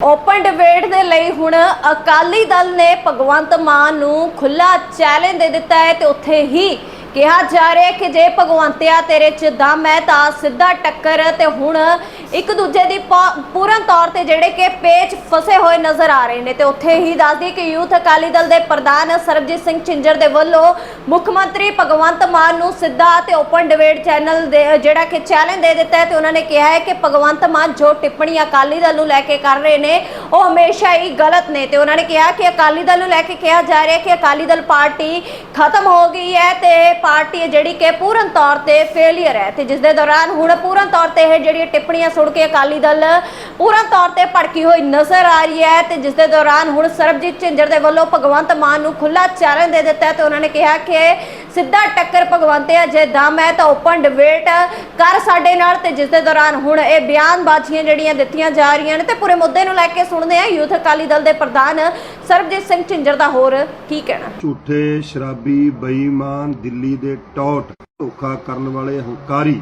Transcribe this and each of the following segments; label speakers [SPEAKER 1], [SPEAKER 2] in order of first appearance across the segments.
[SPEAKER 1] Open debate ਦੇ ਲਈ ਹੁਣ ਅਕਾਲੀ ਦਲ ਨੇ ਭਗਵੰਤ ਮਾਨ ਨੂੰ ਖੁੱਲਾ ਚੈਲੰਜ ਦੇ ਦਿੱਤਾ ਹੈ ਤੇ ਉੱਥੇ ਹੀ ਕਿਹਾ ਜਾ ਰਿਹਾ ਕਿ ਜੇ ਭਗਵੰਤਿਆ ਤੇਰੇ ਚ ਦਮ ਹੈ ਤਾਂ ਸਿੱਧਾ ਟੱਕਰ ਤੇ ਹੁਣ ਇੱਕ ਦੂਜੇ ਦੀ ਪੂਰਨ ਤੌਰ ਤੇ ਜਿਹੜੇ ਕਿ ਪੇਚ ਫਸੇ ਹੋਏ ਨਜ਼ਰ ਆ ਰਹੇ ਨੇ ਤੇ ਉੱਥੇ ਹੀ ਦੱਸਦੀ ਕਿ ਯੂਥ ਅਕਾਲੀ ਦਲ ਦੇ ਪ੍ਰਧਾਨ ਸਰਬਜੀਤ ਸਿੰਘ ਝਿੰਜਰ ਦੇ ਵੱਲੋਂ ਮੁੱਖ ਮੰਤਰੀ ਭਗਵੰਤ ਮਾਨ ਨੂੰ ਸਿੱਧਾ ਤੇ ਓਪਨ ਡਿਬੇਟ ਚੈਨਲ ਦੇ, ਜਿਹੜਾ ਕਿ ਚੈਲੰਜ ਦੇ ਦਿੱਤਾ ਹੈ ਤੇ ਉਹਨਾਂ ਨੇ ਕਿਹਾ ਹੈ ਕਿ ਭਗਵੰਤ ਮਾਨ ਜੋ ਟਿੱਪਣੀ ਅਕਾਲੀ ਦਲ ਨੂੰ ਲੈ ਕੇ ਕਰ ਰਹੇ ਨੇ, ਉਹ ਹਮੇਸ਼ਾ ਹੀ ਗਲਤ ਨੇ ਤੇ ਉਹਨਾਂ ਨੇ ਕਿਹਾ ਕਿ ਅਕਾਲੀ ਦਲ ਨੂੰ ਲੈ ਕੇ ਕਿਹਾ ਜਾ ਰਿਹਾ ਕਿ ਅਕਾਲੀ ਦਲ ਪਾਰਟੀ ਖਤਮ ਹੋ ਗਈ ਹੈ ਤੇ ਪਾਰਟੀ ਜਿਹੜੀ ਕਿ ਪੂਰਨ ਤੌਰ ਤੇ ਫੇਲਿਅਰ ਹੈ ਤੇ ਜਿਸ ਦੇ ਦੌਰਾਨ ਹੁਣ ਪੂਰਨ ਤੌਰ ਤੇ ਇਹ ਜਿਹੜੀਆਂ ਟਿੱਪਣੀਆਂ ਸੁਣ ਕੇ ਅਕਾਲੀ ਦਲ ਪੂਰਨ ਤੌਰ ਤੇ ਭੜਕੀ ਹੋਈ ਨਜ਼ਰ ਆ ਰਹੀ ਹੈ ਤੇ ਜਿਸ ਦੇ ਦੌਰਾਨ ਹੁਣ ਸਰਬਜੀਤ ਝਿੰਜਰ ਦੇ ਵੱਲੋਂ ਭਗਵੰਤ ਮਾਨ ਨੂੰ ਖੁੱਲਾ ਚੈਲੰਜ ਦੇ ਦਿੱਤਾ ਤੇ ਉਹਨਾਂ ਨੇ ਕਿਹਾ ਕਿ ਸਿੱਧਾ ਟੱਕਰ ਭਗਵੰਤਿਆ ਜੇ ਦਮ ਹੈ ਤਾਂ ਓਪਨ ਡਿਬੇਟ ਕਰ ਸਾਡੇ ਨਾਲ ਤੇ ਜਿਸ ਦੇ ਦੌਰਾਨ ਹੁਣ ਇਹ ਬਿਆਨਬਾਜ਼ੀਆਂ ਜਿਹੜੀਆਂ ਦਿੱਤੀਆਂ ਜਾ ਰਹੀਆਂ ਨੇ ਤੇ ਪੂਰੇ ਮੁੱਦੇ ਨੂੰ ਲੈ ਕੇ ਸੁਣਦੇ ਆ ਯੂਥ ਅਕਾਲੀ ਦਲ ਦੇ ਪ੍ਰਧਾਨ ਸਰਬਜੀਤ ਸਿੰਘ ਝਿੰਜਰ ਦਾ ਹੋਰ ਕੀ ਕਹਿਣਾ।
[SPEAKER 2] ਝੂਠੇ, ਸ਼ਰਾਬੀ, ਬੇਈਮਾਨ, ਦਿੱਲੀ ਦੇ ਟੌਟ, ਧੋਖਾ ਕਰਨ ਵਾਲੇ ਹੰਕਾਰੀ,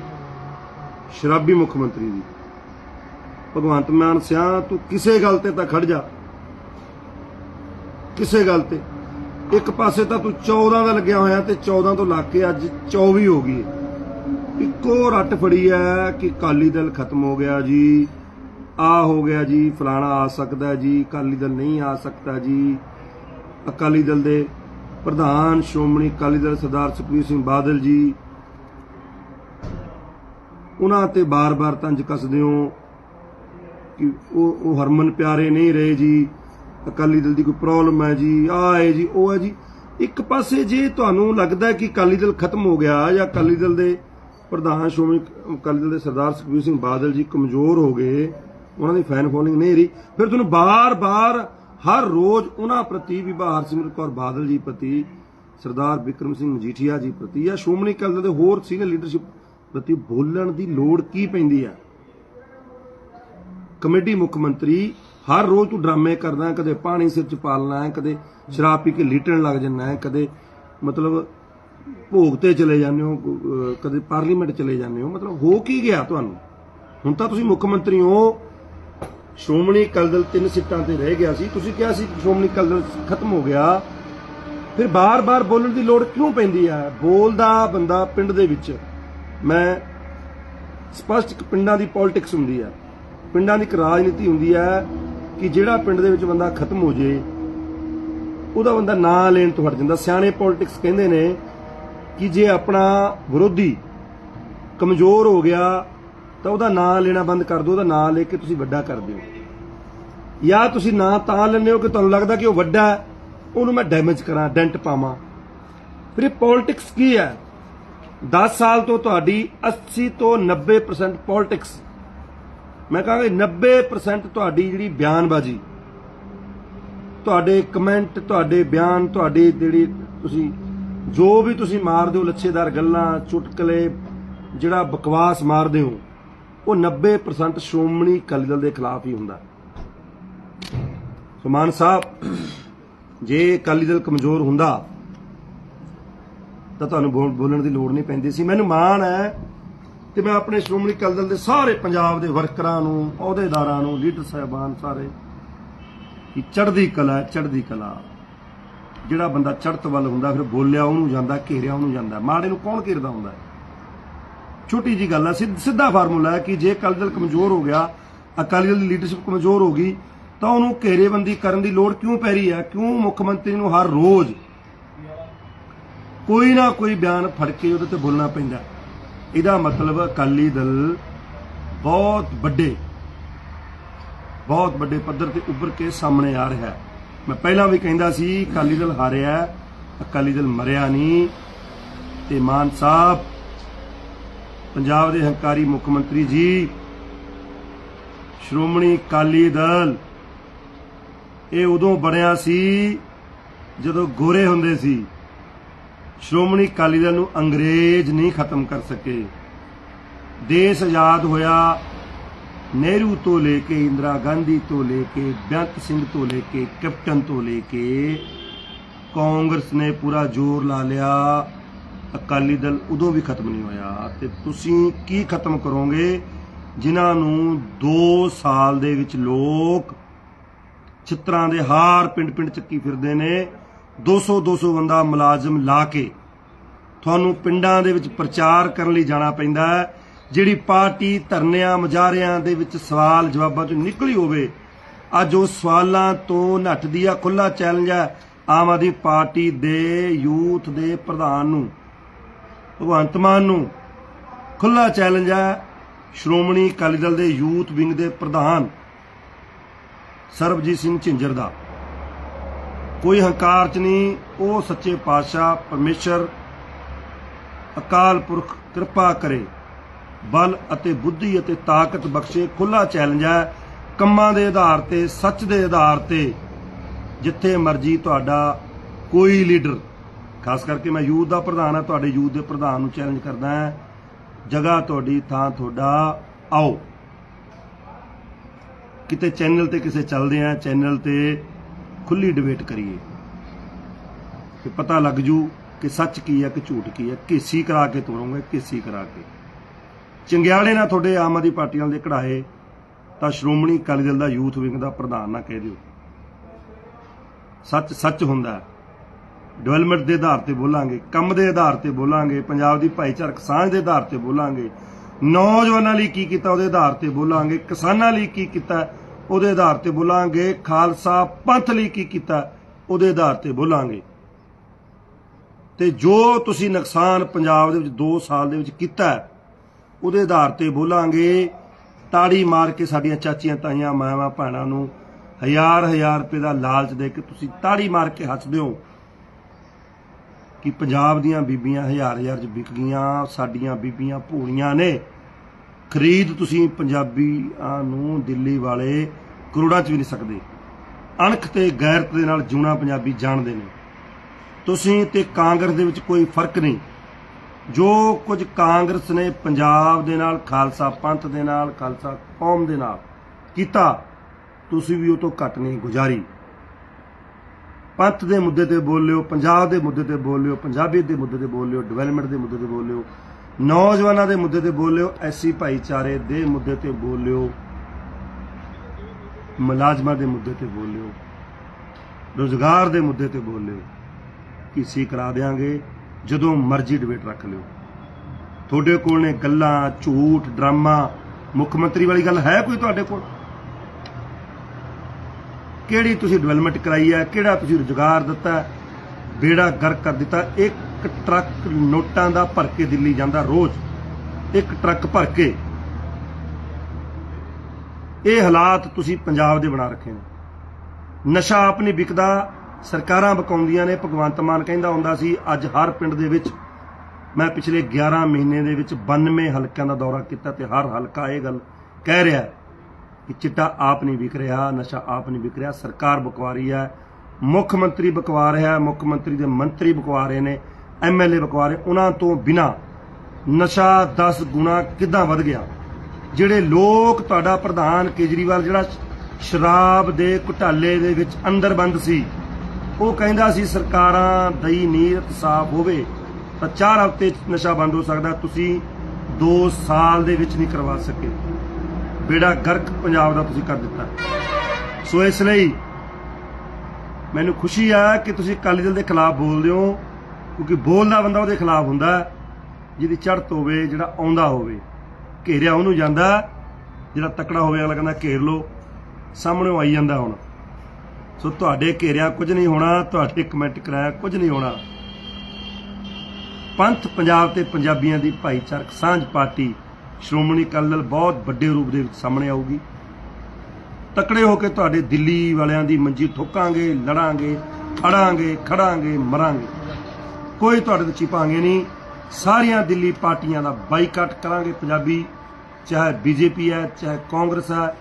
[SPEAKER 2] ਸ਼ਰਾਬੀ ਮੁੱਖ ਮੰਤਰੀ ਦੀ। ਭਗਵੰਤ ਮਾਨ ਸਿਆ ਤੂੰ ਕਿਸੇ ਗੱਲ ਤੇ ਤਾਂ ਖੜ ਜਾ। ਕਿਸੇ ਗੱਲ ਤੇ। ਇੱਕ ਪਾਸੇ ਤਾਂ ਤੂੰ 14 ਦਾ ਲੱਗਿਆ ਹੋਇਆ ਤੇ 14 ਤੋਂ ਲੱਗ ਕੇ ਅੱਜ 24 ਹੋ ਗਈ ਇੱਕੋ ਰੱਟ ਫੜੀ ਹੈ ਕਿ ਕਾਲੀ ਦਲ ਖਤਮ ਹੋ ਗਿਆ ਜੀ। ਆ ਹੋ ਗਿਆ ਜੀ, ਫਲਾਣਾ ਆ ਸਕਦਾ ਜੀ ਕਾਲੀ ਦਲ ਨਹੀਂ ਆ ਸਕਦਾ ਜੀ। ਅਕਾਲੀ ਦਲ ਦੇ ਪ੍ਰਧਾਨ ਸ਼੍ਰੋਮਣੀ ਅਕਾਲੀ ਦਲ ਸਰਦਾਰ ਸੁਖਬੀਰ ਸਿੰਘ ਬਾਦਲ ਜੀ, ਉਹਨਾਂ ਤੇ ਬਾਰ-ਬਾਰ ਤੰਜ ਕੱਸਦੇ ਹੋ। ਕਿ ਉਹ ਉਹ ਹਰਮਨ ਪਿਆਰੇ ਨਹੀਂ ਰਹੇ ਜੀ। ਅਕਾਲੀ ਦਲ ਦੀ ਕੋਈ ਪ੍ਰੋਬਲਮ ਹੈ ਜੀ। ਆਹ ਹੈ ਜੀ, ਉਹ ਹੈ ਜੀ। ਇੱਕ ਪਾਸੇ ਜੇ ਤੁਹਾਨੂੰ ਲੱਗਦਾ ਕਿ ਅਕਾਲੀ ਦਲ ਖਤਮ ਹੋ ਗਿਆ ਜਾਂ ਅਕਾਲੀ ਦਲ ਦੇ ਪ੍ਰਧਾਨ ਸ਼੍ਰੋਮਣੀ ਅਕਾਲੀ ਦਲ ਦੇ ਸਰਦਾਰ ਸੁਖਬੀਰ ਸਿੰਘ ਬਾਦਲ ਜੀ ਕਮਜ਼ੋਰ ਹੋ ਗਏ, ਉਹਨਾਂ ਦੀ ਫੈਨ ਫੋਲੋਇੰਗ ਨਹੀਂ ਰਹੀ, ਫਿਰ ਤੁਹਾਨੂੰ ਬਾਰ-ਬਾਰ, ਹਰ ਰੋਜ਼ ਉਹਨਾਂ ਪ੍ਰਤੀ ਵਿਭਾ ਹਰਸਿਮਰਤ ਕੌਰ ਬਾਦਲ ਜੀ ਪ੍ਰਤੀ, ਸਰਦਾਰ ਵਿਕਰਮ ਸਿੰਘ ਮਜੀਠੀਆ ਜੀ ਪ੍ਰਤੀ ਜਾਂ ਸ਼੍ਰੋਮਣੀ ਅਕਾਲੀ ਦਲ ਦੇ ਹੋਰ ਸੀਨੀਅਰ ਲੀਡਰਸ਼ਿਪ ਪ੍ਰਤੀ ਬੋਲਣ ਦੀ ਲੋੜ ਕੀ ਪੈਂਦੀ ਹੈ? ਕਮੇਡੀ ਮੁੱਖ ਮੰਤਰੀ ਹਰ ਰੋਜ਼ ਤੂੰ ਡਰਾਮੇ ਕਰਦਾ, ਕਦੇ ਪਾਣੀ ਸਿਰ ਚ ਪਾਲਣਾ ਹੈ, ਕਦੇ ਸ਼ਰਾਬ ਪੀ ਕੇ ਲੀਟਣ ਲੱਗ ਜਾਂਦਾ ਹੈ, ਕਦੇ ਮਤਲਬ ਭੋਗ ਤੇ ਚਲੇ ਜਾਂਦੇ ਹੋ ਕਦੇ ਪਾਰਲੀਮੈਂਟ ਚਲੇ ਜਾਂਦੇ ਹੋ, ਮਤਲਬ ਹੋ ਕੀ ਗਿਆ ਤੁਹਾਨੂੰ? ਹੁਣ ਤਾਂ ਤੁਸੀਂ ਮੁੱਖ ਮੰਤਰੀ ਹੋ, ਸ਼੍ਰੋਮਣੀ ਅਕਾਲੀ ਦਲ ਤਿੰਨ ਸੀਟਾਂ ਤੇ ਰਹਿ ਗਿਆ ਸੀ, ਤੁਸੀਂ ਕਿਹਾ ਸੀ ਸ਼੍ਰੋਮਣੀ ਅਕਾਲੀ ਦਲ ਖਤਮ ਹੋ ਗਿਆ, ਫਿਰ ਬਾਰ-ਬਾਰ ਬੋਲਣ ਦੀ ਲੋੜ ਕਿਉਂ ਪੈਂਦੀ ਹੈ ਬੋਲਦਾ ਬੰਦਾ ਪਿੰਡ ਦੇ ਵਿੱਚ, ਮੈਂ ਸਪਸ਼ਟ ਪਿੰਡਾਂ ਦੀ ਪੋਲਿਟਿਕਸ ਹੁੰਦੀ ਹੈ ਪਿੰਡਾਂ ਦੀ ਇੱਕ ਰਾਜਨੀਤੀ ਹੁੰਦੀ ਹੈ ਕਿ ਜਿਹੜਾ ਪਿੰਡ ਦੇ ਵਿੱਚ ਬੰਦਾ ਖਤਮ ਹੋ ਜੇ, ਉਹਦਾ ਬੰਦਾ ਨਾਂ ਲੈਣ ਤੋਂ ਹਟ ਜਾਂਦਾ। ਸਿਆਣੇ ਪੋਲਿਟਿਕਸ ਕਹਿੰਦੇ ਨੇ ਕਿ ਜੇ ਆਪਣਾ ਵਿਰੋਧੀ ਕਮਜ਼ੋਰ ਹੋ ਗਿਆ, ਤਾਂ ਉਹਦਾ ਨਾਂ ਲੈਣਾ ਬੰਦ ਕਰ ਦਿਓ, ਉਹਦਾ ਨਾਂ ਲੈ ਕੇ ਤੁਸੀਂ ਵੱਡਾ ਕਰ ਦਿਓ। ਜਾਂ ਤੁਸੀਂ ਨਾਂ ਤਾਂ ਲੈਂਦੇ ਹੋ ਕਿ ਤੁਹਾਨੂੰ ਲੱਗਦਾ ਕਿ ਉਹ ਵੱਡਾ ਹੈ, ਉਹਨੂੰ ਮੈਂ ਡੈਮੇਜ ਕਰਾਂ ਡੈਂਟ ਪਾਵਾਂ। ਫਿਰ ਇਹ ਪੋਲਿਟਿਕਸ ਕੀ ਹੈ? 10 ਸਾਲ ਤੋਂ ਤੁਹਾਡੀ 80 ਤੋਂ 90% ਪੋਲਿਟਿਕਸ ਮੈਂ ਕਹਾਂਗਾ 90% ਤੁਹਾਡੀ ਜਿਹੜੀ ਬਿਆਨਬਾਜ਼ੀ, ਤੁਹਾਡੇ ਕਮੈਂਟ ਤੁਹਾਡੇ ਬਿਆਨ, ਤੁਹਾਡੀ ਜਿਹੜੀ ਤੁਸੀਂ, ਜੋ ਵੀ ਤੁਸੀਂ ਮਾਰਦੇ ਹੋ, ਲੱਛੇਦਾਰ ਗੱਲਾਂ, ਚੁਟਕਲੇ, ਜਿਹੜਾ ਬਕਵਾਸ ਮਾਰਦੇ ਹੋ, ਉਹ 90% ਸ਼੍ਰੋਮਣੀ ਅਕਾਲੀ ਦਲ ਦੇ ਖਿਲਾਫ ਹੀ ਹੁੰਦਾ। ਸੁਮਾਨ ਸਾਹਿਬ, ਜੇ ਅਕਾਲੀ ਦਲ ਕਮਜ਼ੋਰ ਹੁੰਦਾ, ਤਾਂ ਤੁਹਾਨੂੰ ਬੋਲ- ਬੋਲਣ ਦੀ ਲੋੜ ਨਹੀਂ ਪੈਂਦੀ ਸੀ। ਮੈਨੂੰ ਮਾਣ ਹੈ ਤੇ ਮੈਂ ਆਪਣੇ ਸ਼੍ਰੋਮਣੀ ਅਕਾਲੀ ਦਲ ਦੇ ਸਾਰੇ ਪੰਜਾਬ ਦੇ ਵਰਕਰਾਂ ਨੂੰ ਅਹੁਦੇਦਾਰਾਂ ਨੂੰ ਲੀਡਰ ਸਾਹਿਬਾਨ ਸਾਰੇ ਕਿ ਚੜ੍ਹਦੀ ਕਲਾ ਹੈ, ਚੜ੍ਹਦੀ ਕਲਾ। ਜਿਹੜਾ ਬੰਦਾ ਚੜ੍ਹਤ ਵੱਲ ਹੁੰਦਾ ਫਿਰ ਬੋਲਿਆ ਉਹਨੂੰ ਜਾਂਦਾ ਘੇਰਿਆ ਉਹਨੂੰ ਜਾਂਦਾ। ਮਾੜੇ ਨੂੰ ਕੌਣ ਘੇਰਦਾ ਹੁੰਦਾ? ਛੋਟੀ ਜੀ ਗੱਲ ਹੈ ਸਿੱਧ- ਸਿੱਧਾ ਫਾਰਮੂਲਾ ਹੈ ਕਿ ਜੇ ਅਕਾਲੀ ਦਲ ਕਮਜ਼ੋਰ ਹੋ ਗਿਆ ਅਕਾਲੀ ਦਲ ਦੀ ਲੀਡਰਸ਼ਿਪ ਕਮਜ਼ੋਰ ਹੋ ਗਈ ਤਾਂ ਉਹਨੂੰ ਘੇਰੇਬੰਦੀ ਕਰਨ ਦੀ ਲੋੜ ਕਿਉਂ ਪੈ ਰਹੀ ਹੈ? ਕਿਉਂ ਮੁੱਖ ਮੰਤਰੀ ਨੂੰ ਹਰ ਰੋਜ਼ ਕੋਈ ਨਾ ਕੋਈ ਬਿਆਨ ਫੜ ਕੇ ਉਹਦੇ ਤੇ ਬੋਲਣਾ ਪੈਂਦਾ ਇਹਦਾ ਮਤਲਬ ਅਕਾਲੀ ਦਲ ਬਹੁਤ ਵੱਡੇ ਬਹੁਤ ਵੱਡੇ ਪੱਧਰ ਤੇ ਉੱਭਰ ਕੇ ਸਾਹਮਣੇ ਆ ਰਿਹਾ ਹੈ। ਮੈਂ ਪਹਿਲਾਂ ਵੀ ਕਹਿੰਦਾ ਸੀ, ਅਕਾਲੀ ਦਲ ਹਾਰਿਆ, ਅਕਾਲੀ ਦਲ ਮਰਿਆ ਨਹੀਂ। ਤੇ ਮਾਨ ਸਾਹਿਬ, ਪੰਜਾਬ ਦੇ ਹੰਕਾਰੀ ਮੁੱਖ ਮੰਤਰੀ ਜੀ, ਸ਼੍ਰੋਮਣੀ ਅਕਾਲੀ ਦਲ, ਇਹ ਉਦੋਂ ਬਣਿਆ ਸੀ ਜਦੋਂ ਗੋਰੇ ਹੁੰਦੇ ਸੀ। ਸ਼੍ਰੋਮਣੀ ਅਕਾਲੀ ਦਲ ਨੂੰ ਅੰਗਰੇਜ਼ ਨਹੀਂ ਖਤਮ ਕਰ ਸਕੇ। ਦੇਸ਼ ਆਜ਼ਾਦ ਹੋਇਆ, ਨਹਿਰੂ ਤੋਂ ਲੈ ਕੇ ਇੰਦਰਾ ਗਾਂਧੀ ਤੋਂ ਲੈ ਕੇ ਬੇਅੰਤ ਸਿੰਘ ਤੋਂ ਲੈ ਕੇ ਕੈਪਟਨ ਤੋਂ ਲੈ ਕੇ ਕਾਂਗਰਸ ਨੇ ਪੂਰਾ ਜ਼ੋਰ ਲਾ ਲਿਆ, ਅਕਾਲੀ ਦਲ ਉਦੋਂ ਵੀ ਖਤਮ ਨਹੀਂ ਹੋਇਆ। ਤੇ ਤੁਸੀਂ ਕੀ ਖਤਮ ਕਰੋਗੇ? ਜਿਨ੍ਹਾਂ ਨੂੰ 2 ਸਾਲ ਦੇ ਵਿੱਚ ਲੋਕ ਛਿੱਤਰਾਂ ਦੇ ਹਾਰ ਪਿੰਡ-ਪਿੰਡ ਚੱਕੀ ਫਿਰਦੇ ਨੇ। 200 200 ਬੰਦਾ ਮੁਲਾਜ਼ਮ ਲਾ ਕੇ ਤੁਹਾਨੂੰ ਪਿੰਡਾਂ ਦੇ ਵਿੱਚ ਪ੍ਰਚਾਰ ਕਰਨ ਲਈ ਜਾਣਾ ਪੈਂਦਾ ਹੈ। ਜਿਹੜੀ ਪਾਰਟੀ ਧਰਨਿਆਂ, ਮੁਜ਼ਾਹਰਿਆਂ ਦੇ ਵਿੱਚ ਸਵਾਲ ਜਵਾਬਾਂ ਚੋਂ ਨਿਕਲੀ ਹੋਵੇ, ਅੱਜ ਉਹ ਸਵਾਲਾਂ ਤੋਂ ਨੱਠਦੀ ਆ ਖੁੱਲਾ ਚੈਲੰਜ ਹੈ ਆਮ ਆਦਮੀ ਪਾਰਟੀ ਦੇ ਯੂਥ ਦੇ ਪ੍ਰਧਾਨ ਨੂੰ, ਭਗਵੰਤ ਮਾਨ ਨੂੰ। ਖੁੱਲਾ ਚੈਲੰਜ ਹੈ ਸ਼੍ਰੋਮਣੀ ਅਕਾਲੀ ਦਲ ਦੇ ਯੂਥ ਵਿੰਗ ਦੇ ਪ੍ਰਧਾਨ ਸਰਬਜੀਤ ਸਿੰਘ ਝਿੰਜਰ ਦਾ। ਕੋਈ ਹੰਕਾਰ ਚ ਨਹੀਂ, ਉਹ ਸੱਚੇ ਪਾਤਸ਼ਾਹ, ਪਰਮੇਸ਼ਰ, ਅਕਾਲ ਪੁਰਖ, ਕਿਰਪਾ ਕਰੇ। ਬਲ ਅਤੇ ਬੁੱਧੀ ਅਤੇ ਤਾਕਤ ਬਖਸ਼ੇ ਖੁੱਲਾ ਚੈਲੰਜ ਹੈ। ਕੰਮਾਂ ਦੇ ਆਧਾਰ ਤੇ, ਸੱਚ ਦੇ ਆਧਾਰ ਤੇ, ਜਿੱਥੇ ਮਰਜ਼ੀ ਤੁਹਾਡਾ ਕੋਈ ਲੀਡਰ, ਖਾਸ ਕਰਕੇ ਮੈਂ ਯੂਥ ਦਾ ਪ੍ਰਧਾਨ ਹਾਂ, ਤੁਹਾਡੇ ਯੂਥ ਦੇ ਪ੍ਰਧਾਨ ਨੂੰ ਚੈਲੰਜ ਕਰਦਾ ਹਾਂ, ਜਗ੍ਹਾ ਤੁਹਾਡੀ, ਥਾਂ ਤੁਹਾਡਾ, ਆਓ। ਕਿਤੇ ਚੈਨਲ ਤੇ ਕਿਸੇ ਚੱਲਦੇ ਆ ਚੈਨਲ ਤੇ ਖੁੱਲੀ ਡਿਬੇਟ ਕਰੀਏ ਕਿ ਪਤਾ ਲੱਗ ਜੂ ਕਿ ਸੱਚ ਕੀ ਹੈ, ਕਿ ਝੂਠ ਕੀ ਹੈ, ਘੇਸੀ ਕਰਾ ਕੇ ਤੋਰੋਗੇ, ਘੇਸੀ ਕਰਾ ਕੇ। ਚੰਗਿਆੜੇ ਨਾਲ ਤੁਹਾਡੇ ਆਮ ਆਦਮੀ ਪਾਰਟੀ ਨਾਲ ਦੇ ਕਢਾਏ ਤਾਂ ਸ਼੍ਰੋਮਣੀ ਅਕਾਲੀ ਦਲ ਦਾ ਯੂਥ ਵਿੰਗ ਦਾ ਪ੍ਰਧਾਨ ਨਾ ਕਹਿ ਦਿਓ। ਸੱਚ ਸੱਚ ਹੁੰਦਾ ਡਿਵੈਲਪਮੈਂਟ ਦੇ ਆਧਾਰ ਤੇ ਬੋਲਾਂਗੇ, ਕੰਮ ਦੇ ਆਧਾਰ ਤੇ ਬੋਲਾਂਗੇ, ਪੰਜਾਬ ਦੀ ਭਾਈਚਾਰਕ ਸਾਂਝ ਦੇ ਆਧਾਰ ਤੇ ਬੋਲਾਂਗੇ। ਨੌਜਵਾਨਾਂ ਲਈ ਕੀ ਕੀਤਾ, ਉਹਦੇ ਆਧਾਰ ਤੇ ਬੋਲਾਂਗੇ, ਕਿਸਾਨਾਂ ਲਈ ਕੀ ਕੀਤਾ ਉਹਦੇ ਆਧਾਰ ਤੇ ਬੋਲਾਂਗੇ। ਖਾਲਸਾ ਪੰਥ ਲਈ ਕੀ ਕੀਤਾ, ਉਹਦੇ ਆਧਾਰ ਤੇ ਬੋਲਾਂਗੇ। ਤੇ ਜੋ ਤੁਸੀਂ ਨੁਕਸਾਨ ਪੰਜਾਬ ਦੇ ਵਿੱਚ 2 ਸਾਲ ਦੇ ਵਿੱਚ ਕੀਤਾ, ਉਹਦੇ ਆਧਾਰ ਤੇ ਬੋਲਾਂਗੇ। ਤਾੜੀ ਮਾਰ ਕੇ ਸਾਡੀਆਂ ਚਾਚੀਆਂ ਤਾਈਆਂ, ਮਾਵਾਂ ਭੈਣਾਂ ਨੂੰ ਹਜ਼ਾਰ ਹਜ਼ਾਰ ਰੁਪਏ ਦਾ ਲਾਲਚ ਦੇ ਕੇ ਤੁਸੀਂ ਤਾੜੀ ਮਾਰ ਕੇ ਹੱਸਦੇ ਹੋ ਕਿ ਪੰਜਾਬ ਦੀਆਂ ਬੀਬੀਆਂ ਹਜ਼ਾਰ ਹਜ਼ਾਰ ਚ ਵਿਕ ਗਈਆਂ, ਸਾਡੀਆਂ ਬੀਬੀਆਂ ਭੂਰੀਆਂ ਨੇ। ਖਰੀਦ ਤੁਸੀਂ ਪੰਜਾਬੀਆਂ ਨੂੰ ਦਿੱਲੀ ਵਾਲੇ ਕਰੋੜਾਂ ਚ ਵੀ ਨਹੀਂ ਸਕਦੇ। ਅਣਖ ਤੇ ਗੈਰਤ ਦੇ ਨਾਲ ਜੂਣਾ ਪੰਜਾਬੀ ਜਾਣਦੇ ਨੇ। ਤੁਸੀਂ ਤੇ ਕਾਂਗਰਸ ਦੇ ਵਿੱਚ ਕੋਈ ਫ਼ਰਕ ਨਹੀਂ। ਜੋ ਕੁਝ ਕਾਂਗਰਸ ਨੇ ਪੰਜਾਬ ਦੇ ਨਾਲ, ਖਾਲਸਾ ਪੰਥ ਦੇ ਨਾਲ, ਖਾਲਸਾ ਕੌਮ ਦੇ ਨਾਲ ਕੀਤਾ, ਤੁਸੀਂ ਵੀ ਉਹ ਤੋਂ ਘੱਟ ਨਹੀਂ ਗੁਜ਼ਾਰੀ। ਪੰਥ ਦੇ ਮੁੱਦੇ ਤੇ ਬੋਲਿਓ, ਪੰਜਾਬ ਦੇ ਮੁੱਦੇ ਤੇ ਬੋਲਿਓ, ਪੰਜਾਬੀ ਦੇ ਮੁੱਦੇ ਤੇ ਬੋਲਿਓ ਡਿਵੈਲਪਮੈਂਟ ਦੇ ਮੁੱਦੇ ਤੇ ਬੋਲਿਓ ਨੌਜਵਾਨਾਂ ਦੇ ਮੁੱਦੇ ਤੇ ਬੋਲਿਓ, ਐਸੀ ਭਾਈਚਾਰੇ ਦੇ ਮੁੱਦੇ ਤੇ ਬੋਲਿਓ, ਮੁਲਾਜ਼ਮਾਂ ਦੇ ਮੁੱਦੇ ਤੇ ਬੋਲਿਓ, ਰੋਜ਼ਗਾਰ ਦੇ ਮੁੱਦੇ ਤੇ ਬੋਲਿਓ ਕਿਸੇ ਕਰਾ ਦੇਾਂਗੇ ਜਦੋਂ ਮਰਜ਼ੀ ਡਿਬੇਟ ਰੱਖ ਲਿਓ। ਤੁਹਾਡੇ ਕੋਲ ਨੇ ਗੱਲਾਂ, ਝੂਠ, ਡਰਾਮਾ, ਮੁੱਖ ਮੰਤਰੀ ਵਾਲੀ ਗੱਲ ਹੈ ਕੋਈ ਤੁਹਾਡੇ ਕੋਲ? ਕਿਹੜੀ ਤੁਸੀਂ ਡਿਵੈਲਪਮੈਂਟ ਕਰਾਈ ਹੈ, ਕਿਹੜਾ ਤੁਸੀਂ ਰੁਜ਼ਗਾਰ ਦਿੱਤਾ ਬੇੜਾ ਗਰਕ ਕਰ ਦਿੱਤਾ ਇੱਕ ਟਰੱਕ ਨੋਟਾਂ ਦਾ ਭਰ ਕੇ ਦਿੱਲੀ ਜਾਂਦਾ ਰੋਜ਼। ਇੱਕ ਟਰੱਕ ਭਰ ਕੇ। ਇਹ ਹਾਲਾਤ ਤੁਸੀਂ ਪੰਜਾਬ ਦੇ ਬਣਾ ਰੱਖੇ ਨੇ। ਨਸ਼ਾ ਆਪ ਨਹੀਂ ਵਿਕਦਾ, ਸਰਕਾਰਾਂ ਬਕਾਉਂਦੀਆਂ ਨੇ, ਭਗਵੰਤ ਮਾਨ ਕਹਿੰਦਾ ਹੁੰਦਾ ਸੀ, ਅੱਜ ਹਰ ਪਿੰਡ ਦੇ ਵਿੱਚ, ਮੈਂ ਪਿਛਲੇ 11 ਮਹੀਨੇ ਦੇ ਵਿੱਚ 92 ਹਲਕਿਆਂ ਦਾ ਦੌਰਾ ਕੀਤਾ ਤੇ ਹਰ ਹਲਕਾ ਇਹ ਗੱਲ ਕਹਿ ਰਿਹਾ ਕਿ ਚਿੱਟਾ ਆਪ ਨਹੀਂ ਵਿਕ ਰਿਹਾ, ਨਸ਼ਾ ਆਪ ਨਹੀਂ ਵਿਕ ਰਿਹਾ, ਸਰਕਾਰ ਬਕਵਾ ਰਹੀ ਹੈ, ਮੁੱਖ ਮੰਤਰੀ ਬਕਵਾ ਰਿਹਾ ਮੁੱਖ ਮੰਤਰੀ ਦੇ ਮੰਤਰੀ ਬਕਵਾ ਰਹੇ ਨੇ। ਐਮਐਲਏ ਬਕਵਾ ਰਹੇ ਉਹਨਾਂ ਤੋਂ ਬਿਨਾ ਨਸ਼ਾ 10 ਗੁਣਾ ਕਿੱਦਾਂ ਵੱਧ ਗਿਆ? ਜਿਹੜੇ ਲੋਕ ਤੁਹਾਡਾ ਪ੍ਰਧਾਨ ਕੇਜਰੀਵਾਲ, ਜਿਹੜਾ ਸ਼ਰਾਬ ਦੇ ਘੁਟਾਲੇ ਦੇ ਵਿੱਚ ਅੰਦਰ ਬੰਦ ਸੀ, ਉਹ ਕਹਿੰਦਾ ਸੀ, ਸਰਕਾਰਾਂ ਦਈ ਨੀਅਤ ਸਾਫ਼ ਹੋਵੇ ਤਾਂ 4 ਹਫ਼ਤੇ ਨਸ਼ਾ ਬੰਦ ਹੋ ਸਕਦਾ, ਤੁਸੀਂ 2 ਸਾਲ ਦੇ ਵਿੱਚ ਨਹੀਂ ਕਰਵਾ ਸਕੇ। ਬੇੜਾ ਗਰਕ ਪੰਜਾਬ ਦਾ ਤੁਸੀਂ ਕਰ ਦਿੱਤਾ। ਸੋ ਇਸ ਲਈ ਮੈਨੂੰ ਖੁਸ਼ੀ ਆ ਕਿ ਤੁਸੀਂ ਅਕਾਲੀ ਦਲ ਦੇ ਖਿਲਾਫ ਬੋਲਦੇ ਹੋ। ਕਿਉਂਕਿ ਬੋਲਦਾ ਬੰਦਾ ਉਹਦੇ ਖਿਲਾਫ ਹੁੰਦਾ ਜਿਹਦੀ ਚੜ੍ਹਤ ਹੋਵੇ, ਜਿਹੜਾ ਆਉਂਦਾ ਹੋਵੇ, ਘੇਰਿਆ ਉਹਨੂੰ ਜਾਂਦਾ ਜਿਹੜਾ ਤਕੜਾ ਹੋਵੇ, ਅਗਲਾ ਕਹਿੰਦਾ ਘੇਰ ਲੋ ਸਾਹਮਣੇ ਆਈ ਜਾਂਦਾ ਹੁਣ। ਸੋ ਤੁਹਾਡੇ ਘੇਰਿਆ ਕੁਝ ਨਹੀਂ ਹੋਣਾ, ਤੁਹਾਡੇ ਕਮੈਂਟ ਕਰਾਇਆ ਕੁਝ ਨਹੀਂ ਹੋਣਾ। ਪੰਥ ਪੰਜਾਬ ਤੇ ਪੰਜਾਬੀਆਂ ਦੀ ਭਾਈਚਾਰਕ ਸਾਂਝ ਪਾਰਟੀ ਸ਼੍ਰੋਮਣੀ ਅਕਾਲੀ ਦਲ ਬਹੁਤ ਵੱਡੇ ਰੂਪ ਦੇ ਵਿੱਚ ਸਾਹਮਣੇ ਆਊਗੀ। ਤਕੜੇ ਹੋ ਕੇ ਤੁਹਾਡੇ ਦਿੱਲੀ ਵਾਲਿਆਂ ਦੀ ਮੰਜੀ ਠੋਕਾਂਗੇ, ਲੜਾਂਗੇ, ਖੜਾਂਗੇ ਖੜਾਂਗੇ, ਮਰਾਂਗੇ। ਕੋਈ ਤੁਹਾਡੇ ਤੋਂ ਛਿਪਾਂਗੇ ਨਹੀਂ। ਸਾਰੀਆਂ ਦਿੱਲੀ ਪਾਰਟੀਆਂ ਦਾ ਬਾਈਕਾਟ ਕਰਾਂਗੇ ਪੰਜਾਬੀ, ਚਾਹੇ ਬੀਜੇਪੀ ਹੈ, ਚਾਹੇ ਕਾਂਗਰਸ ਹੈ,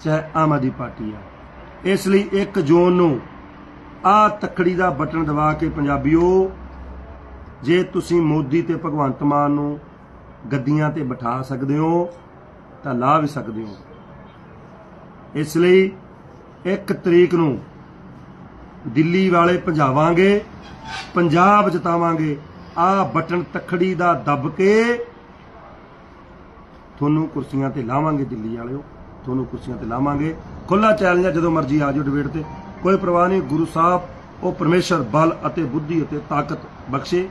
[SPEAKER 2] ਚਾਹੇ ਆਮ ਆਦਮੀ ਪਾਰਟੀ ਹੈ। ਇਸ ਲਈ 1 ਜੂਨ ਨੂੰ ਆ ਤਖੜੀ ਦਾ ਬਟਨ ਦਬਾ ਕੇ ਪੰਜਾਬੀਓ, ਜੇ ਤੁਸੀਂ ਮੋਦੀ ਤੇ ਭਗਵੰਤ ਮਾਨ ਨੂੰ ਗੱਦੀਆਂ ਤੇ ਬਿਠਾ ਸਕਦੇ ਹੋ, ਤਾਂ ਲਾ ਵੀ ਸਕਦੇ ਹੋ। ਇਸ ਲਈ 1 ਤਰੀਕ ਨੂੰ ਦਿੱਲੀ ਵਾਲੇ ਭਜਾਵਾਂਗੇ, ਪੰਜਾਬ ਜਿਤਾਵਾਂਗੇ। ਆ ਬਟਨ ਤਖੜੀ ਦਾ ਦੱਬ ਕੇ ਤੁਹਾਨੂੰ ਕੁਰਸੀਆਂ ਤੇ ਲਾਵਾਂਗੇ ਦਿੱਲੀ ਵਾਲਿਓ। ਤੁਹਾਨੂੰ ਕੁਰਸੀਆਂ ਤੇ ਲਾਵਾਂਗੇ। ਖੁੱਲਾ ਚੈਲੰਜ ਹੈ ਜਦੋਂ ਮਰਜ਼ੀ ਆ ਜਾਓ ਡਿਬੇਟ ਤੇ। ਕੋਈ ਪਰਵਾਹ ਨਹੀਂ, ਗੁਰੂ ਸਾਹਿਬ, ਉਹ ਪਰਮੇਸ਼ਰ, ਬਲ ਅਤੇ ਬੁੱਧੀ ਅਤੇ ਤਾਕਤ ਬਖਸ਼ੇ।